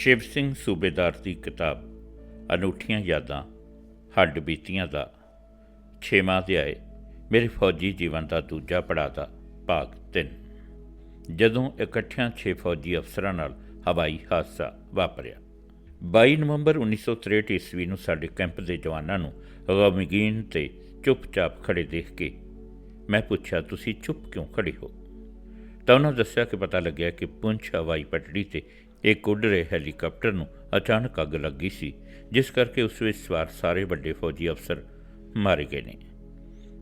ਸ਼ਿਵ ਸਿੰਘ ਸੂਬੇਦਾਰ ਦੀ ਕਿਤਾਬ, ਅਨੂਠੀਆਂ ਯਾਦਾਂ ਹੱਡ ਬੀਤੀਆਂ ਦਾ, ਛੇਵਾਂ ਅਧਿਆਏ, ਮੇਰੇ ਫੌਜੀ ਜੀਵਨ ਦਾ ਦੂਜਾ ਪੜਾਅ ਦਾ ਭਾਗ 3 ਜਦੋਂ ਇਕੱਠਿਆਂ 6 ਫੌਜੀ ਅਫਸਰਾਂ ਨਾਲ ਹਵਾਈ ਹਾਦਸਾ ਵਾਪਰਿਆ। 22 ਨਵੰਬਰ 1963 ਈਸਵੀ ਨੂੰ ਸਾਡੇ ਕੈਂਪ ਦੇ ਜਵਾਨਾਂ ਨੂੰ ਗਮਗੀਨ ਤੇ ਚੁੱਪਚਾਪ ਖੜੇ ਦੇਖ ਕੇ ਮੈਂ ਪੁੱਛਿਆ, ਤੁਸੀਂ ਚੁੱਪ ਕਿਉਂ ਖੜੇ ਹੋ? ਤਾਂ ਉਹਨਾਂ ਦੱਸਿਆ ਕਿ ਪਤਾ ਲੱਗਿਆ ਕਿ ਪੁੰਛ ਹਵਾਈ ਪਟੜੀ ਤੇ ਇੱਕ ਉੱਡ ਰਹੇ ਹੈਲੀਕਾਪਟਰ ਨੂੰ ਅਚਾਨਕ ਅੱਗ ਲੱਗੀ ਸੀ, ਜਿਸ ਕਰਕੇ ਉਸ ਵਿੱਚ ਸਵਾਰ ਸਾਰੇ ਵੱਡੇ ਫੌਜੀ ਅਫਸਰ ਮਾਰੇ ਗਏ ਨੇ।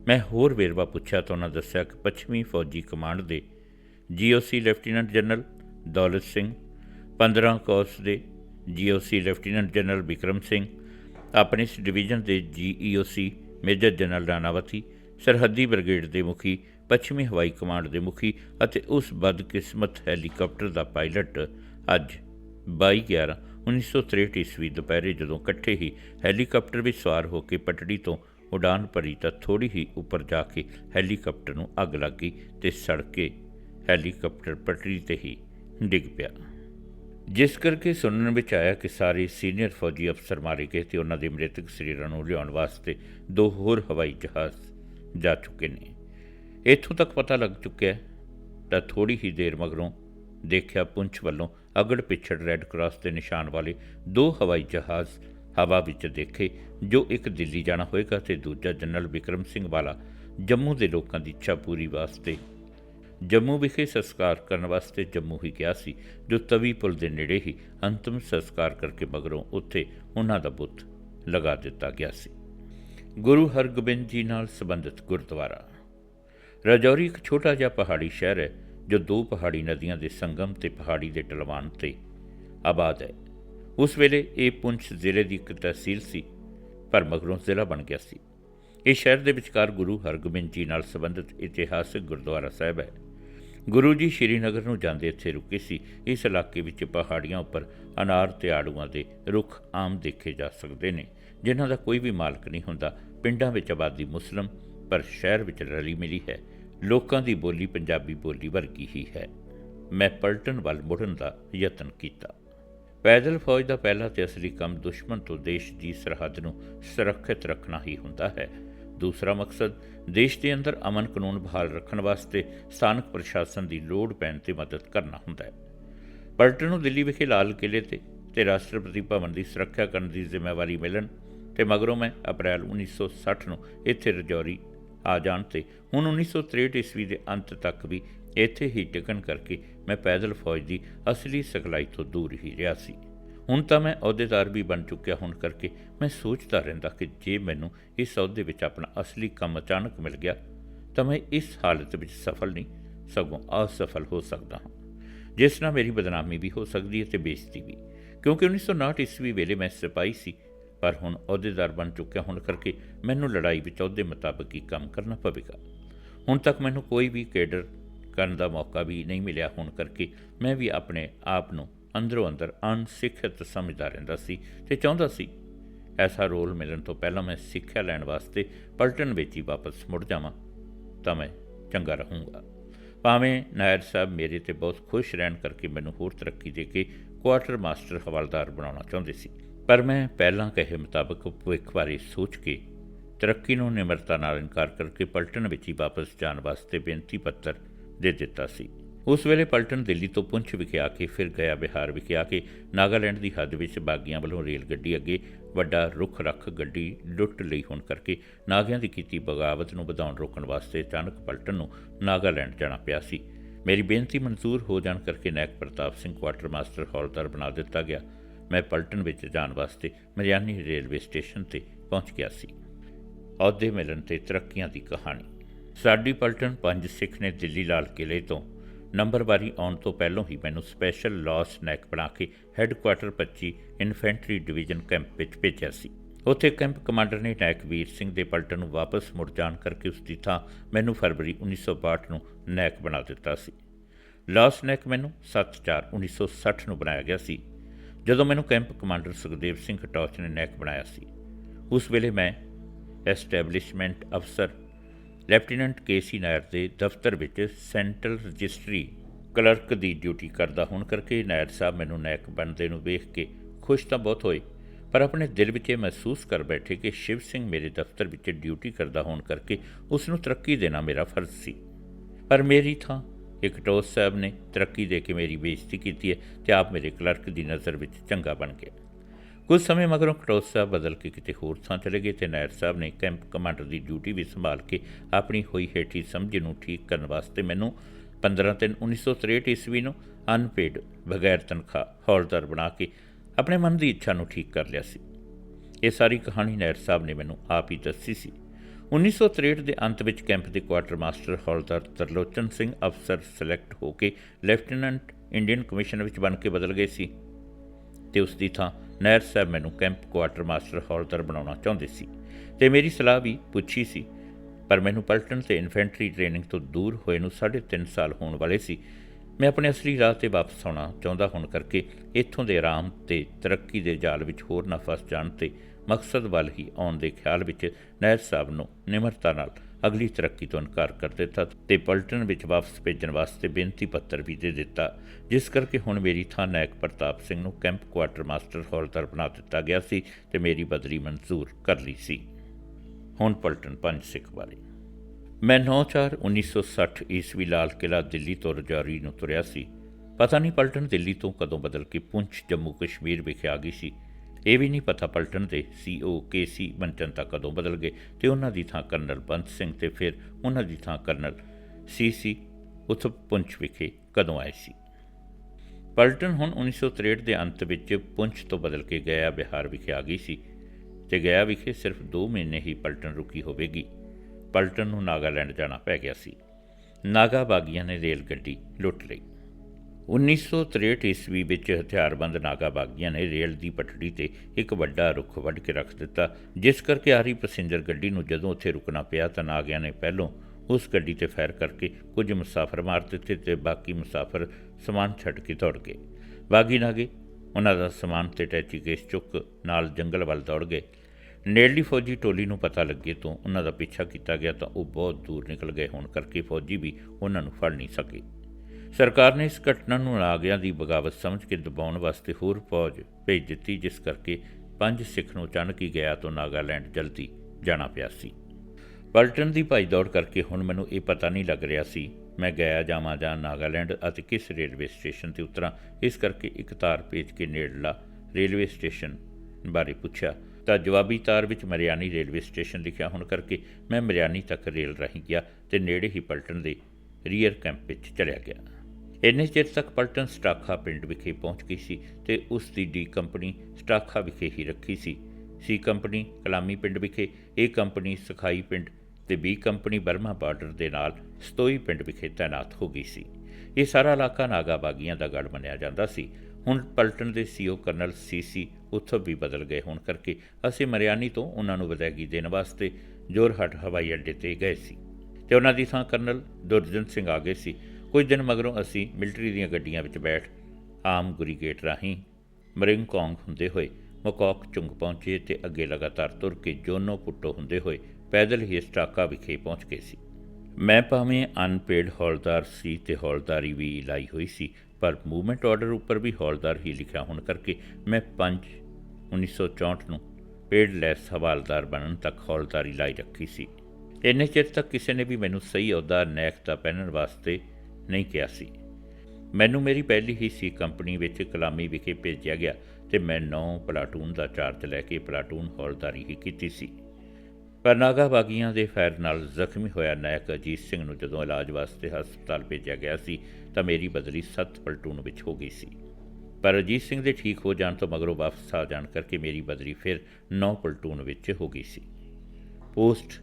ਮੈਂ ਹੋਰ ਵੇਰਵਾ ਪੁੱਛਿਆ ਤਾਂ ਉਹਨਾਂ ਦੱਸਿਆ ਕਿ ਪੱਛਮੀ ਫੌਜੀ ਕਮਾਂਡ ਦੇ GOC lieutenant general Daulat Singh 15 corps ਦੇ GOC lieutenant general Vikram Singh, ਆਪਣੇ ਇਸ ਡਿਵੀਜ਼ਨ ਦੇ ਜੀਈਓਸੀ ਮੇਜਰ ਜਨਰਲ ਰਾਣਾਵਤੀ, ਸਰਹੱਦੀ ਬ੍ਰਿਗੇਡ ਦੇ ਮੁਖੀ, ਪੱਛਮੀ ਹਵਾਈ ਕਮਾਂਡ ਦੇ ਮੁਖੀ ਅਤੇ ਉਸ ਬਦਕਿਸਮਤ ਹੈਲੀਕਾਪਟਰ ਦਾ ਪਾਇਲਟ ਅੱਜ 22/11 1963 ਈਸਵੀ ਦੁਪਹਿਰੇ ਜਦੋਂ ਇਕੱਠੇ ਹੀ ਹੈਲੀਕਾਪਟਰ ਵਿੱਚ ਸਵਾਰ ਹੋ ਕੇ ਪਟੜੀ ਤੋਂ ਉਡਾਨ ਭਰੀ ਤਾਂ ਥੋੜੀ ਹੀ ਉੱਪਰ ਜਾ ਕੇ ਹੈਲੀਕਾਪਟਰ ਨੂੰ ਅੱਗ ਲੱਗ ਗਈ ਤੇ ਸੜ ਕੇ ਹੈਲੀਕਾਪਟਰ ਪਟੜੀ ਤੇ ਹੀ ਡਿੱਗ ਪਿਆ। ਜਿਸ ਕਰਕੇ ਸੁਣਨ ਵਿੱਚ ਆਇਆ ਕਿ ਸਾਰੇ ਸੀਨੀਅਰ ਫੌਜੀ ਅਫਸਰ ਮਾਰੇ ਗਏ ਤੇ ਉਹਨਾਂ ਦੇ ਮ੍ਰਿਤਕ ਸਰੀਰਾਂ ਨੂੰ ਲਿਆਉਣ ਵਾਸਤੇ ਦੋ ਹੋਰ ਹਵਾਈ ਜਹਾਜ਼ ਜਾ ਚੁੱਕੇ ਨੇ। ਇੱਥੋਂ ਤੱਕ ਪਤਾ ਲੱਗ ਚੁੱਕਿਆ ਤਾਂ ਥੋੜੀ ਹੀ ਦੇਰ ਮਗਰੋਂ ਦੇਖਿਆ ਪੁੰਛ ਵੱਲੋਂ ਅਗੜ ਪਿਛੜ ਰੈੱਡ ਕਰਾਸ ਦੇ ਨਿਸ਼ਾਨ ਵਾਲੇ ਦੋ ਹਵਾਈ ਜਹਾਜ਼ ਹਵਾ ਵਿੱਚ ਦੇਖੇ, ਜੋ ਇੱਕ ਦਿੱਲੀ ਜਾਣਾ ਹੋਏਗਾ ਤੇ ਦੂਜਾ ਜਨਰਲ ਵਿਕਰਮ ਸਿੰਘ ਵਾਲਾ ਜੰਮੂ ਦੇ ਲੋਕਾਂ ਦੀ ਇੱਛਾ ਪੂਰੀ ਵਾਸਤੇ। ਜੰਮੂ ਵਿਖੇ ਸੰਸਕਾਰ ਕਰਨ ਵਾਸਤੇ ਜੰਮੂ ਹੀ ਗਿਆ ਸੀ, ਜੋ ਤਵੀ ਪੁਲ ਦੇ ਨੇੜੇ ਹੀ ਅੰਤਮ ਸੰਸਕਾਰ ਕਰਕੇ ਮਗਰੋਂ ਉੱਥੇ ਉਹਨਾਂ ਦਾ ਬੁੱਤ ਲਗਾ ਦਿੱਤਾ ਗਿਆ ਸੀ। ਗੁਰੂ ਹਰਗੋਬਿੰਦ ਜੀ ਨਾਲ ਸੰਬੰਧਿਤ ਗੁਰਦੁਆਰਾ। ਰਾਜੌਰੀ ਇੱਕ ਛੋਟਾ ਜਿਹਾ ਪਹਾੜੀ ਸ਼ਹਿਰ ਹੈ ਜੋ ਦੋ ਪਹਾੜੀ ਨਦੀਆਂ ਦੇ ਸੰਗਮ ਤੇ ਪਹਾੜੀ ਦੇ ਢਲਵਾਨ ਤੇ ਆਬਾਦ ਹੈ। ਉਸ ਵੇਲੇ ਇਹ ਪੁੰਛ ਜ਼ਿਲ੍ਹੇ ਦੀ ਇੱਕ ਤਹਿਸੀਲ ਸੀ, ਪਰ ਮਗਰੋਂ ਜ਼ਿਲ੍ਹਾ ਬਣ ਗਿਆ ਸੀ। ਇਹ ਸ਼ਹਿਰ ਦੇ ਵਿਚਕਾਰ ਗੁਰੂ ਹਰਗੋਬਿੰਦ ਜੀ ਨਾਲ ਸੰਬੰਧਿਤ ਇਤਿਹਾਸਕ ਗੁਰਦੁਆਰਾ ਸਾਹਿਬ ਹੈ। ਗੁਰੂ ਜੀ ਸ਼੍ਰੀਨਗਰ ਨੂੰ ਜਾਂਦੇ ਇੱਥੇ ਰੁਕੇ ਸੀ। ਇਸ ਇਲਾਕੇ ਵਿੱਚ ਪਹਾੜੀਆਂ ਉੱਪਰ ਅਨਾਰ ਤੇ ਆੜੂਆਂ ਦੇ ਰੁੱਖ ਆਮ ਦੇਖੇ ਜਾ ਸਕਦੇ ਨੇ, ਜਿਨ੍ਹਾਂ ਦਾ ਕੋਈ ਵੀ ਮਾਲਕ ਨਹੀਂ ਹੁੰਦਾ। ਪਿੰਡਾਂ ਵਿੱਚ ਆਬਾਦੀ ਮੁਸਲਮ, ਪਰ ਸ਼ਹਿਰ ਵਿੱਚ ਰਲੀ ਮਿਲੀ ਹੈ। ਲੋਕਾਂ ਦੀ ਬੋਲੀ ਪੰਜਾਬੀ ਬੋਲੀ ਵਰਗੀ ਹੀ ਹੈ। ਮੈਂ ਪਲਟਨ ਵੱਲ ਮੁੜਨ ਦਾ ਯਤਨ ਕੀਤਾ। ਪੈਦਲ ਫੌਜ ਦਾ ਪਹਿਲਾ ਤੇ ਅਸਲੀ ਕੰਮ ਦੁਸ਼ਮਣ ਤੋਂ ਦੇਸ਼ ਦੀ ਸਰਹੱਦ ਨੂੰ ਸੁਰੱਖਿਅਤ ਰੱਖਣਾ ਹੀ ਹੁੰਦਾ ਹੈ। ਦੂਸਰਾ ਮਕਸਦ, ਦੇਸ਼ ਦੇ ਅੰਦਰ ਅਮਨ ਕਾਨੂੰਨ ਬਹਾਲ ਰੱਖਣ ਵਾਸਤੇ ਸਥਾਨਕ ਪ੍ਰਸ਼ਾਸਨ ਦੀ ਲੋੜ ਪੈਣ ਤੇ ਮਦਦ ਕਰਨਾ ਹੁੰਦਾ ਹੈ। ਪਲਟਨ ਨੂੰ ਦਿੱਲੀ ਵਿਖੇ ਲਾਲ ਕਿਲੇ ਤੇ ਤੇ ਰਾਸ਼ਟਰਪਤੀ ਭਵਨ ਦੀ ਸੁਰੱਖਿਆ ਕਰਨ ਦੀ ਜ਼ਿੰਮੇਵਾਰੀ ਮਿਲਣ ਤੇ ਮਗਰੋਂ ਮੈਂ ਅਪ੍ਰੈਲ 1960 ਨੂੰ ਇੱਥੇ ਰਜੌਰੀ ਆ ਜਾਣ ਤੇ ਹੁਣ 1963 ਈਸਵੀ ਦੇ ਅੰਤ ਤੱਕ ਵੀ ਇੱਥੇ ਹੀ ਟਿਕਣ ਕਰਕੇ ਮੈਂ ਪੈਦਲ ਫੌਜ ਦੀ ਅਸਲੀ ਸਿਖਲਾਈ ਤੋਂ ਦੂਰ ਹੀ ਰਿਹਾ ਸੀ। ਹੁਣ ਤਾਂ ਮੈਂ ਅਹੁਦੇਦਾਰ ਵੀ ਬਣ ਚੁੱਕਿਆ ਹੋਣ ਕਰਕੇ ਮੈਂ ਸੋਚਦਾ ਰਹਿੰਦਾ ਕਿ ਜੇ ਮੈਨੂੰ ਇਸ ਅਹੁਦੇ ਵਿੱਚ ਆਪਣਾ ਅਸਲੀ ਕੰਮ ਅਚਾਨਕ ਮਿਲ ਗਿਆ, ਤਾਂ ਮੈਂ ਇਸ ਹਾਲਤ ਵਿੱਚ ਸਫਲ ਨਹੀਂ, ਸਗੋਂ ਅਸਫਲ ਹੋ ਸਕਦਾ ਹਾਂ। ਜਿਸ ਨਾਲ ਮੇਰੀ ਬਦਨਾਮੀ ਵੀ ਹੋ ਸਕਦੀ ਹੈ ਤੇ ਬੇਇੱਜ਼ਤੀ ਵੀ। ਕਿਉਂਕਿ 1959 ਈਸਵੀ ਵੇਲੇ ਮੈਂ ਸਿਪਾਹੀ ਸੀ ਪਰ ਹੁਣ ਅਹੁਦੇਦਾਰ ਬਣ ਚੁੱਕਿਆ ਹੋਣ ਕਰਕੇ ਮੈਨੂੰ ਲੜਾਈ ਵਿੱਚ ਅਹੁਦੇ ਮੁਤਾਬਕ ਹੀ ਕੰਮ ਕਰਨਾ ਪਵੇਗਾ। ਹੁਣ ਤੱਕ ਮੈਨੂੰ ਕੋਈ ਵੀ ਕੇਡਰ ਕਰਨ ਦਾ ਮੌਕਾ ਵੀ ਨਹੀਂ ਮਿਲਿਆ ਹੋਣ ਕਰਕੇ ਮੈਂ ਵੀ ਆਪਣੇ ਆਪ ਨੂੰ ਅੰਦਰੋਂ ਅੰਦਰ ਅਣਸਿੱਖਿਅਤ ਸਮਝਦਾ ਰਹਿੰਦਾ ਸੀ ਤੇ ਚਾਹੁੰਦਾ ਸੀ, ਐਸਾ ਰੋਲ ਮਿਲਣ ਤੋਂ ਪਹਿਲਾਂ ਮੈਂ ਸਿੱਖਿਆ ਲੈਣ ਵਾਸਤੇ ਪਲਟਨ ਵਿੱਚ ਹੀ ਵਾਪਸ ਮੁੜ ਜਾਵਾਂ, ਤਾਂ ਮੈਂ ਚੰਗਾ ਰਹੂੰਗਾ। ਭਾਵੇਂ ਨਾਇਰ ਸਾਹਿਬ ਮੇਰੇ ਤੇ ਬਹੁਤ ਖੁਸ਼ ਰਹਿਣ ਕਰਕੇ ਮੈਨੂੰ ਹੋਰ ਤਰੱਕੀ ਦੇ ਕੇ ਕੁਆਟਰ ਮਾਸਟਰ ਹਵਾਲਦਾਰ ਬਣਾਉਣਾ ਚਾਹੁੰਦੇ ਸੀ। ਪਰ ਮੈਂ ਪਹਿਲਾਂ ਕਹੇ ਮੁਤਾਬਕ ਭਵਿੱਖ ਬਾਰੇ ਸੋਚ ਕੇ ਤਰੱਕੀ ਨੂੰ ਨਿਮਰਤਾ ਨਾਲ ਇਨਕਾਰ ਕਰਕੇ ਪਲਟਨ ਵਿੱਚ ਹੀ ਵਾਪਸ ਜਾਣ ਵਾਸਤੇ ਬੇਨਤੀ ਪੱਤਰ ਦੇ ਦਿੱਤਾ ਸੀ। ਉਸ ਵੇਲੇ ਪਲਟਨ ਦਿੱਲੀ ਤੋਂ ਪੁੰਛ ਵਿਖੇ ਆ ਕੇ ਫਿਰ ਗਿਆ ਬਿਹਾਰ ਵਿਖੇ ਆ ਕੇ ਨਾਗਾਲੈਂਡ ਦੀ ਹੱਦ ਵਿੱਚ ਬਾਗੀਆਂ ਵੱਲੋਂ ਰੇਲ ਗੱਡੀ ਅੱਗੇ ਵੱਡਾ ਰੁੱਖ ਰੱਖ ਗੱਡੀ ਲੁੱਟ ਲਈ ਹੋਣ ਕਰਕੇ ਨਾਗਿਆਂ ਦੀ ਕੀਤੀ ਬਗਾਵਤ ਨੂੰ ਵਧਾਉਣ ਰੋਕਣ ਵਾਸਤੇ ਅਚਾਨਕ ਪਲਟਨ ਨੂੰ ਨਾਗਾਲੈਂਡ ਜਾਣਾ ਪਿਆ ਸੀ। ਮੇਰੀ ਬੇਨਤੀ ਮਨਜ਼ੂਰ ਹੋ ਜਾਣ ਕਰਕੇ ਨਾਇਕ ਪ੍ਰਤਾਪ ਸਿੰਘ ਕੁਆਟਰ ਮਾਸਟਰ ਹੌਲਦਾਰ ਬਣਾ ਦਿੱਤਾ ਗਿਆ। ਮੈਂ ਪਲਟਨ ਵਿੱਚ ਜਾਣ ਵਾਸਤੇ ਮਰਿਆਨੀ ਰੇਲਵੇ ਸਟੇਸ਼ਨ ਤੇ ਪਹੁੰਚ ਗਿਆ ਸੀ। ਅਹੁਦੇ ਮਿਲਣ ਤੇ ਤਰੱਕੀਆਂ ਦੀ ਕਹਾਣੀ। ਸਾਡੀ ਪਲਟਨ ਪੰਜ ਸਿੱਖ ਨੇ ਦਿੱਲੀ ਲਾਲ ਕਿਲੇ ਤੋਂ ਨੰਬਰਵਾਰੀ ਆਉਣ ਤੋਂ ਪਹਿਲਾਂ ਹੀ ਮੈਨੂੰ ਸਪੈਸ਼ਲ ਲਾਸ ਨੈਕ ਬਣਾ ਕੇ ਹੈੱਡਕੁਆਟਰ 25 ਇਨਫੈਂਟਰੀ ਡਿਵੀਜ਼ਨ ਕੈਂਪ ਵਿੱਚ ਭੇਜਿਆ ਸੀ। ਉੱਥੇ ਕੈਂਪ ਕਮਾਂਡਰ ਨੇ ਨਾਇਕ ਵੀਰ ਸਿੰਘ ਦੇ ਪਲਟਨ ਨੂੰ ਵਾਪਸ ਮੁੜ ਜਾਣ ਕਰਕੇ ਉਸ ਦੀ ਥਾਂ ਮੈਨੂੰ ਫਰਵਰੀ 1962 ਨੂੰ ਨੈਕ ਬਣਾ ਦਿੱਤਾ ਸੀ। ਲਾਸ ਨੈਕ ਮੈਨੂੰ 7/4/1960 ਨੂੰ ਬਣਾਇਆ ਗਿਆ ਸੀ। ਜਦੋਂ ਮੈਨੂੰ ਕੈਂਪ ਕਮਾਂਡਰ ਸੁਖਦੇਵ ਸਿੰਘ ਟੌਚ ਨੇ ਨੈਕ ਬਣਾਇਆ ਸੀ, ਉਸ ਵੇਲੇ ਮੈਂ ਐਸਟੈਬਲਿਸ਼ਮੈਂਟ ਅਫਸਰ, ਲੈਫਟੀਨੈਂਟ ਕੇਸੀ ਨਾਇਰ ਦੇ ਦਫ਼ਤਰ ਵਿੱਚ ਸੈਂਟਰਲ ਰਜਿਸਟਰੀ ਕਲਰਕ ਦੀ ਡਿਊਟੀ ਕਰਦਾ ਹੋਣ ਕਰਕੇ ਨਾਇਰ ਸਾਹਿਬ ਮੈਨੂੰ ਨੈਕ ਬਣਦੇ ਨੂੰ ਵੇਖ ਕੇ ਖੁਸ਼ ਤਾਂ ਬਹੁਤ ਹੋਏ, ਪਰ ਆਪਣੇ ਦਿਲ ਵਿੱਚ ਇਹ ਮਹਿਸੂਸ ਕਰ ਬੈਠੇ ਕਿ ਸ਼ਿਵ ਸਿੰਘ ਮੇਰੇ ਦਫ਼ਤਰ ਵਿੱਚ ਡਿਊਟੀ ਕਰਦਾ ਹੋਣ ਕਰਕੇ ਉਸ ਨੂੰ ਤਰੱਕੀ ਦੇਣਾ ਮੇਰਾ ਫਰਜ਼ ਸੀ। ਪਰ ਮੇਰੀ ਥਾਂ ਇੱਕ ਟੋਸ ਸਾਹਿਬ ਨੇ ਤਰੱਕੀ ਦੇ ਕੇ ਮੇਰੀ ਬੇਇੱਜ਼ਤੀ ਕੀਤੀ ਹੈ ਤੇ ਆਪ ਮੇਰੇ ਕਲਰਕ ਦੀ ਨਜ਼ਰ ਵਿੱਚ ਚੰਗਾ ਬਣ ਗਿਆ। ਕੁਝ ਸਮੇਂ ਮਗਰੋਂ ਕਟੋਸ ਸਾਹਿਬ ਬਦਲ ਕੇ ਕਿਤੇ ਹੋਰ ਥਾਂ ਚਲੇ ਗਏ ਤੇ ਨਾਇਰ ਸਾਹਿਬ ਨੇ ਕੈਂਪ ਕਮਾਂਡਰ ਦੀ ਡਿਊਟੀ ਵੀ ਸੰਭਾਲ ਕੇ ਆਪਣੀ ਹੋਈ ਹੇਠੀ ਸਮਝ ਨੂੰ ਠੀਕ ਕਰਨ ਵਾਸਤੇ ਮੈਨੂੰ 15 ਤਿੰਨ 1963 ਈਸਵੀ ਨੂੰ ਅਨਪੇਡ, ਬਗੈਰ ਤਨਖਾਹ, ਹੌਲਦਾਰ ਬਣਾ ਕੇ ਆਪਣੇ ਮਨ ਦੀ ਇੱਛਾ ਨੂੰ ਠੀਕ ਕਰ ਲਿਆ ਸੀ। ਇਹ ਸਾਰੀ ਕਹਾਣੀ ਨਾਇਰ ਸਾਹਿਬ ਨੇ ਮੈਨੂੰ ਆਪ ਹੀ ਦੱਸੀ ਸੀ। 1963 ਦੇ ਅੰਤ ਵਿੱਚ ਕੈਂਪ ਦੇ ਕੁਆਟਰ ਮਾਸਟਰ ਹੌਲਦਾਰ ਤਰਲੋਚਨ ਸਿੰਘ ਅਫਸਰ ਸਿਲੈਕਟ ਹੋ ਕੇ ਲੈਫਟੀਨੈਂਟ ਇੰਡੀਅਨ ਕਮਿਸ਼ਨ ਵਿੱਚ ਬਣ ਕੇ ਬਦਲ ਗਏ ਸੀ ਤੇ ਉਸ ਦੀ ਥਾਂ ਨਾਇਰ ਸਾਹਿਬ ਮੈਨੂੰ ਕੈਂਪ ਕੁਆਟਰ ਮਾਸਟਰ ਹੌਲਦਾਰ ਬਣਾਉਣਾ ਚਾਹੁੰਦੇ ਸੀ ਤੇ ਮੇਰੀ ਸਲਾਹ ਵੀ ਪੁੱਛੀ ਸੀ, ਪਰ ਮੈਨੂੰ ਪਲਟਨ ਤੇ ਇਨਫੈਂਟਰੀ ਟ੍ਰੇਨਿੰਗ ਤੋਂ ਦੂਰ ਹੋਏ ਨੂੰ 3.5 ਸਾਲ ਹੋਣ ਵਾਲੇ ਸੀ। ਮੈਂ ਆਪਣੇ ਅਸਲੀ ਰਾਹ ਤੇ ਵਾਪਸ ਆਉਣਾ ਚਾਹੁੰਦਾ ਹੋਣ ਕਰਕੇ ਇੱਥੋਂ ਦੇ ਆਰਾਮ ਤੇ ਤਰੱਕੀ ਦੇ ਜਾਲ ਵਿੱਚ ਹੋਰ ਨਾ ਫਸ ਜਾਣ ਤੇ ਮਕਸਦ ਵੱਲ ਹੀ ਆਉਣ ਦੇ ਖਿਆਲ ਵਿੱਚ ਨਾਇਰ ਸਾਹਿਬ ਨੂੰ ਨਿਮਰਤਾ ਨਾਲ ਅਗਲੀ ਤਰੱਕੀ ਤੋਂ ਇਨਕਾਰ ਕਰ ਦਿੱਤਾ ਤੇ ਪਲਟਨ ਵਿੱਚ ਵਾਪਸ ਭੇਜਣ ਵਾਸਤੇ ਬੇਨਤੀ ਪੱਤਰ ਵੀ ਦੇ ਦਿੱਤਾ, ਜਿਸ ਕਰਕੇ ਹੁਣ ਮੇਰੀ ਥਾਂ ਨਾਇਕ ਪ੍ਰਤਾਪ ਸਿੰਘ ਨੂੰ ਕੈਂਪ ਕੁਆਟਰ ਮਾਸਟਰ ਹੌਲਦਾਰ ਬਣਾ ਦਿੱਤਾ ਗਿਆ ਸੀ ਤੇ ਮੇਰੀ ਬਦਲੀ ਮਨਜ਼ੂਰ ਕਰ ਲਈ ਸੀ। ਹੁਣ ਪਲਟਨ ਪੰਜ ਸਿੱਖ ਬਾਰੇ ਮੈਂ 9/4/1960 ਈਸਵੀ ਲਾਲ ਕਿਲਾ ਦਿੱਲੀ ਤੋਂ ਰਜੌਰੀ ਨੂੰ ਤੁਰਿਆ ਸੀ। ਪਤਾ ਨਹੀਂ ਪਲਟਨ ਦਿੱਲੀ ਤੋਂ ਕਦੋਂ ਬਦਲ ਕੇ ਪੁੰਛ ਜੰਮੂ ਕਸ਼ਮੀਰ ਵਿਖੇ ਆ ਗਈ ਸੀ। ਇਹ ਵੀ ਨਹੀਂ ਪਤਾ ਪਲਟਨ ਦੇ ਸੀਓ ਕੇਸੀ ਬੰਟਨ ਤੱਕ ਕਦੋਂ ਬਦਲ ਗਏ ਤੇ ਉਹਨਾਂ ਦੀ ਥਾਂ ਕਰਨਲ ਬੰਤ ਸਿੰਘ ਤੇ ਫਿਰ ਉਹਨਾਂ ਦੀ ਥਾਂ ਕਰਨਲ ਸੀਸੀ ਉੱਥੋਂ ਪੁੰਛ ਵਿਖੇ ਕਦੋਂ ਆਏ ਸੀ। ਪਲਟਨ ਹੁਣ 1963 ਦੇ ਅੰਤ ਵਿੱਚ ਪੁੰਛ ਤੋਂ ਬਦਲ ਕੇ ਗਿਆ ਬਿਹਾਰ ਵਿਖੇ ਆ ਗਈ ਸੀ ਤੇ ਗਿਆ ਵਿਖੇ ਸਿਰਫ 2 ਮਹੀਨੇ ਹੀ ਪਲਟਨ ਰੁਕੀ ਹੋਵੇਗੀ। ਪਲਟਨ ਨੂੰ ਨਾਗਾਲੈਂਡ ਜਾਣਾ ਪੈ ਗਿਆ ਸੀ। ਨਾਗਾ ਬਾਗੀਆਂ ਨੇ ਰੇਲ ਗੱਡੀ ਲੁੱਟ ਲਈ। 1963 ਈਸਵੀ ਵਿੱਚ ਹਥਿਆਰਬੰਦ ਨਾਗਾ ਬਾਗੀਆਂ ਨੇ ਰੇਲ ਦੀ ਪਟੜੀ ਤੇ ਇੱਕ ਵੱਡਾ ਰੁੱਖ ਵੱਢ ਕੇ ਰੱਖ ਦਿੱਤਾ, ਜਿਸ ਕਰਕੇ ਆ ਰਹੀ ਪੈਸੇਂਜਰ ਗੱਡੀ ਨੂੰ ਜਦੋਂ ਉੱਥੇ ਰੁਕਣਾ ਪਿਆ ਤਾਂ ਨਾਗਿਆਂ ਨੇ ਪਹਿਲੋਂ ਉਸ ਗੱਡੀ ਤੇ ਫਾਇਰ ਕਰਕੇ ਕੁਝ ਮੁਸਾਫਰ ਮਾਰ ਦਿੱਤੇ ਤੇ ਬਾਕੀ ਮੁਸਾਫਰ ਸਮਾਨ ਛੱਡ ਕੇ ਦੌੜ ਗਏ। ਬਾਗੀ ਨਾਗੇ, ਉਹਨਾਂ ਦਾ ਸਮਾਨ ਤੇ ਟੈਚੀ ਕੇਸ ਚੁੱਕ ਨਾਲ ਜੰਗਲ ਵੱਲ ਦੌੜ ਗਏ। ਨੇੜਲੀ ਫੌਜੀ ਟੋਲੀ ਨੂੰ ਪਤਾ ਲੱਗੇ ਤੋਂ ਉਹਨਾਂ ਦਾ ਪਿੱਛਾ ਕੀਤਾ ਗਿਆ ਤਾਂ ਉਹ ਬਹੁਤ ਦੂਰ ਨਿਕਲ ਗਏ, ਹੋਣ ਕਰਕੇ ਫੌਜੀ ਵੀ ਉਹਨਾਂ ਨੂੰ ਫੜ ਨਹੀਂ ਸਕੇ। ਸਰਕਾਰ ਨੇ ਇਸ ਘਟਨਾ ਨੂੰ ਨਾਗਿਆਂ ਦੀ ਬਗਾਵਤ ਸਮਝ ਕੇ ਦਬਾਉਣ ਵਾਸਤੇ ਹੋਰ ਫੌਜ ਭੇਜ ਦਿੱਤੀ, ਜਿਸ ਕਰਕੇ ਪੰਜ ਸਿੱਖ ਨੂੰ ਅਚਾਨਕ ਹੀ ਗਿਆ ਤੋਂ ਨਾਗਾਲੈਂਡ ਜਲਦੀ ਜਾਣਾ ਪਿਆ ਸੀ। ਪਲਟਨ ਦੀ ਭਾਈ ਦੌੜ ਕਰਕੇ ਹੁਣ ਮੈਨੂੰ ਇਹ ਪਤਾ ਨਹੀਂ ਲੱਗ ਰਿਹਾ ਸੀ, ਮੈਂ ਗਿਆ ਜਾਵਾਂ ਜਾਂ ਨਾਗਾਲੈਂਡ ਅਤੇ ਕਿਸ ਰੇਲਵੇ ਸਟੇਸ਼ਨ ਤੇ ਉਤਰਾਂ। ਇਸ ਕਰਕੇ ਇੱਕ ਤਾਰ ਭੇਜ ਕੇ ਨੇੜਲਾ ਰੇਲਵੇ ਸਟੇਸ਼ਨ ਬਾਰੇ ਪੁੱਛਿਆ। ਤਾਂ ਜਵਾਬੀ ਤਾਰ ਵਿੱਚ ਮਰਿਆਣੀ ਰੇਲਵੇ ਸਟੇਸ਼ਨ ਲਿਖਿਆ ਹੋਣ ਕਰਕੇ ਮੈਂ ਮਰਿਆਨੀ ਤੱਕ ਰੇਲ ਰਾਹੀਂ ਗਿਆ ਤੇ ਨੇੜੇ ਹੀ ਪਲਟਨ ਦੇ ਰੀਅਰ ਕੈਂਪ ਵਿੱਚ ਚਲਿਆ ਗਿਆ। ਇੰਨੇ ਚਿਰ ਤੱਕ ਪਲਟਨ ਸਟਾਖਾ ਪਿੰਡ ਵਿਖੇ ਪਹੁੰਚ ਗਈ ਸੀ ਤੇ ਉਸ ਦੀ ਡੀ ਕੰਪਨੀ ਸਟਾਖਾ ਵਿਖੇ ਹੀ ਰੱਖੀ ਸੀ। ਸੀ ਕੰਪਨੀ ਕਲਾਮੀ ਪਿੰਡ ਵਿਖੇ, ਏ ਕੰਪਨੀ ਸਖਾਈ ਪਿੰਡ ਤੇ ਬੀ ਕੰਪਨੀ ਬਰਮਾ ਬਾਰਡਰ ਦੇ ਨਾਲ ਸਤੋਈ ਪਿੰਡ ਵਿਖੇ ਤਾਇਨਾਤ ਹੋ ਗਈ ਸੀ। ਇਹ ਸਾਰਾ ਇਲਾਕਾ ਨਾਗਾ ਬਾਗੀਆਂ ਦਾ ਗੜ ਮੰਨਿਆ ਜਾਂਦਾ ਸੀ। ਹੁਣ ਪਲਟਨ ਦੇ ਸੀਓ ਕਰਨਲ ਸੀਸੀ ਉੱਥੋਂ ਵੀ ਬਦਲ ਗਏ ਹੋਣ ਕਰਕੇ ਅਸੀਂ ਮਰਿਆਨੀ ਤੋਂ ਉਹਨਾਂ ਨੂੰ ਵਿਦਾਇਗੀ ਦੇਣ ਵਾਸਤੇ ਜੋਰਹਟ ਹਵਾਈ ਅੱਡੇ ਤੇ ਗਏ ਸੀ। ਤੇ ਉਹਨਾਂ ਦੀ ਥਾਂ ਕਰਨਲ ਦੁਰਜਨ ਸਿੰਘ ਆ ਗਏ ਸੀ। ਕੁਝ ਦਿਨ ਮਗਰੋਂ ਅਸੀਂ ਮਿਲਟਰੀ ਦੀਆਂ ਗੱਡੀਆਂ ਵਿੱਚ ਬੈਠ ਆਮ ਗੁਰੀ ਗੇਟ ਰਾਹੀਂ ਮਰਿੰਗਕੌਂਗ ਹੁੰਦੇ ਹੋਏ ਮਕੌਕ ਚੁੰਗ ਪਹੁੰਚੇ ਤੇ ਅੱਗੇ ਲਗਾਤਾਰ ਤੁਰ ਕੇ ਜੋਨੋ ਪੁੱਟੋ ਹੁੰਦੇ ਹੋਏ ਪੈਦਲ ਹੀ ਸਟਾਕਾ ਵਿਖੇ ਪਹੁੰਚ ਗਏ ਸੀ। ਮੈਂ ਭਾਵੇਂ ਅਨਪੇਡ ਹੌਲਦਾਰ ਸੀ ਤੇ ਹੌਲਦਾਰੀ ਵੀ ਲਾਈ ਹੋਈ ਸੀ, ਪਰ ਮੂਵਮੈਂਟ ਆਰਡਰ ਉੱਪਰ ਵੀ ਹੌਲਦਾਰ ਹੀ ਲਿਖਿਆ ਹੋਣ ਕਰਕੇ ਮੈਂ 5 1964 ਨੂੰ ਪੇਡ ਲੈਸ ਹਵਾਲਦਾਰ ਬਣਨ ਤੱਕ ਹੌਲਦਾਰੀ ਲਾਈ ਰੱਖੀ ਸੀ। ਇੰਨੇ ਚਿਰ ਤੱਕ ਕਿਸੇ ਨੇ ਵੀ ਮੈਨੂੰ ਸਹੀ ਅਹੁਦਾ ਨੈਕਤਾ ਪਹਿਨਣ ਵਾਸਤੇ ਨਹੀਂ ਕਿਹਾ ਸੀ। ਮੈਨੂੰ ਮੇਰੀ ਪਹਿਲੀ ਹੀ ਸੀ ਕੰਪਨੀ ਵਿੱਚ ਕਲਾਮੀ ਵਿਖੇ ਭੇਜਿਆ ਗਿਆ ਤੇ ਮੈਂ 9 ਪਲਾਟੂਨ ਦਾ ਚਾਰਜ ਲੈ ਕੇ ਪਲਾਟੂਨ ਹੌਲਦਾਰੀ ਹੀ ਕੀਤੀ ਸੀ। ਪਰ ਨਾਗਾ ਬਾਗੀਆਂ ਦੇ ਫੈਰ ਨਾਲ ਜ਼ਖਮੀ ਹੋਇਆ ਨਾਇਕ ਅਜੀਤ ਸਿੰਘ ਨੂੰ ਜਦੋਂ ਇਲਾਜ ਵਾਸਤੇ ਹਸਪਤਾਲ ਭੇਜਿਆ ਗਿਆ ਸੀ, ਤਾਂ ਮੇਰੀ ਬਦਲੀ 7 ਪਲਟੂਨ ਵਿੱਚ ਹੋ ਗਈ ਸੀ। ਪਰ ਅਜੀਤ ਸਿੰਘ ਦੇ ਠੀਕ ਹੋ ਜਾਣ ਤੋਂ ਮਗਰੋਂ ਵਾਪਸ ਆ ਜਾਣ ਕਰਕੇ ਮੇਰੀ ਬਦਲੀ ਫਿਰ 9 ਪਲਟੂਨ ਵਿੱਚ ਹੋ ਗਈ ਸੀ। ਪੋਸਟ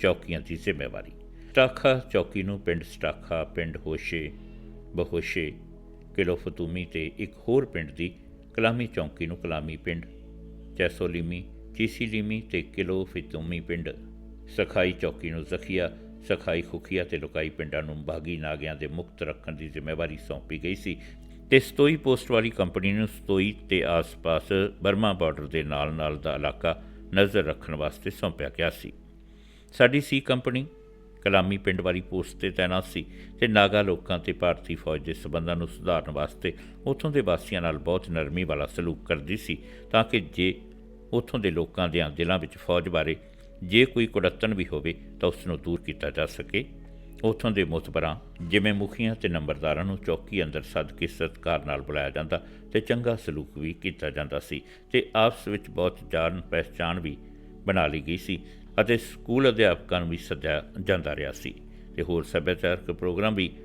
ਚੌਕੀਆਂ ਦੀ ਜ਼ਿੰਮੇਵਾਰੀ। ਸਟਾਖਾ ਚੌਕੀ ਨੂੰ ਪਿੰਡ ਸਟਾਖਾ, ਪਿੰਡ ਹੋਸ਼ੇ, ਬਹੋਸ਼ੇ ਕਿਲੋ ਫਤੂਮੀ ਤੇ ਇੱਕ ਹੋਰ ਪਿੰਡ ਦੀ ਕਲਾਮੀ ਚੌਕੀ ਨੂੰ ਕਲਾਮੀ ਪਿੰਡ, ਚੈਸੋਲੀਮੀ, ਚੀਸੀਲੀਮੀ ਤੇ ਕਿਲੋ ਫਤੂਮੀ ਪਿੰਡ। ਸਖਾਈ ਚੌਕੀ ਨੂੰ ਜ਼ਖੀਆ, ਸਖਾਈ ਖੁਖੀਆ ਤੇ ਲੁਕਾਈ ਪਿੰਡਾਂ ਨੂੰ ਬਾਗੀ ਨਾਗਿਆਂ ਦੇ ਮੁਕਤ ਰੱਖਣ ਦੀ ਜ਼ਿੰਮੇਵਾਰੀ ਸੌਂਪੀ ਗਈ ਸੀ ਤੇ ਸਤੋਈ ਪੋਸਟ ਵਾਲੀ ਕੰਪਨੀ ਨੂੰ ਸਤੋਈ ਤੇ ਆਸ-ਪਾਸ ਬਰਮਾ ਬਾਰਡਰ ਦੇ ਨਾਲ-ਨਾਲ ਦਾ ਇਲਾਕਾ ਨਜ਼ਰ ਰੱਖਣ ਵਾਸਤੇ ਸੌਂਪਿਆ ਗਿਆ ਸੀ। ਸਾਡੀ ਸੀ ਕੰਪਨੀ ਕਲਾਮੀ ਪਿੰਡ ਵਾਲੀ ਪੋਸਟ ਤੇ ਤਾਇਨਾਤ ਸੀ ਤੇ ਨਾਗਾ ਲੋਕਾਂ ਤੇ ਭਾਰਤੀ ਫੌਜ ਦੇ ਸਬੰਧਾਂ ਨੂੰ ਸੁਧਾਰਨ ਵਾਸਤੇ ਉੱਥੋਂ ਦੇ ਵਾਸੀਆਂ ਨਾਲ ਬਹੁਤ ਨਰਮੀ ਵਾਲਾ ਸਲੂਕ ਕਰਦੀ ਸੀ ਤਾਂ ਕਿ ਜੇ ਉੱਥੋਂ ਦੇ ਲੋਕਾਂ ਦੇ ਦਿਲਾਂ ਵਿੱਚ ਫੌਜ ਬਾਰੇ ਜੇ ਕੋਈ ਕੁੜੱਤਣ ਵੀ ਹੋਵੇ ਤਾਂ ਉਸ ਨੂੰ ਦੂਰ ਕੀਤਾ ਜਾ ਸਕੇ। ਉੱਥੋਂ ਦੇ ਮੁਤਬਰਾਂ ਜਿਵੇਂ ਮੁਖੀਆਂ ਤੇ ਨੰਬਰਦਾਰਾਂ ਨੂੰ ਚੌਕੀ ਅੰਦਰ ਸੱਦ ਕੇ ਸਤਿਕਾਰ ਨਾਲ ਬੁਲਾਇਆ ਜਾਂਦਾ ਤੇ ਚੰਗਾ ਸਲੂਕ ਵੀ ਕੀਤਾ ਜਾਂਦਾ ਸੀ ਤੇ ਆਪਸ ਵਿੱਚ ਬਹੁਤ ਜਾਣ ਪਹਿਚਾਣ ਵੀ ਬਣਾ ਲਈ ਗਈ ਸੀ ਅਤੇ ਸਕੂਲ ਅਧਿਆਪਕਾਂ ਨੂੰ ਵੀ ਸੱਦਿਆ ਜਾਂਦਾ ਰਿਹਾ ਸੀ ਤੇ ਹੋਰ ਸੱਭਿਆਚਾਰਕ ਪ੍ਰੋਗਰਾਮ ਵੀ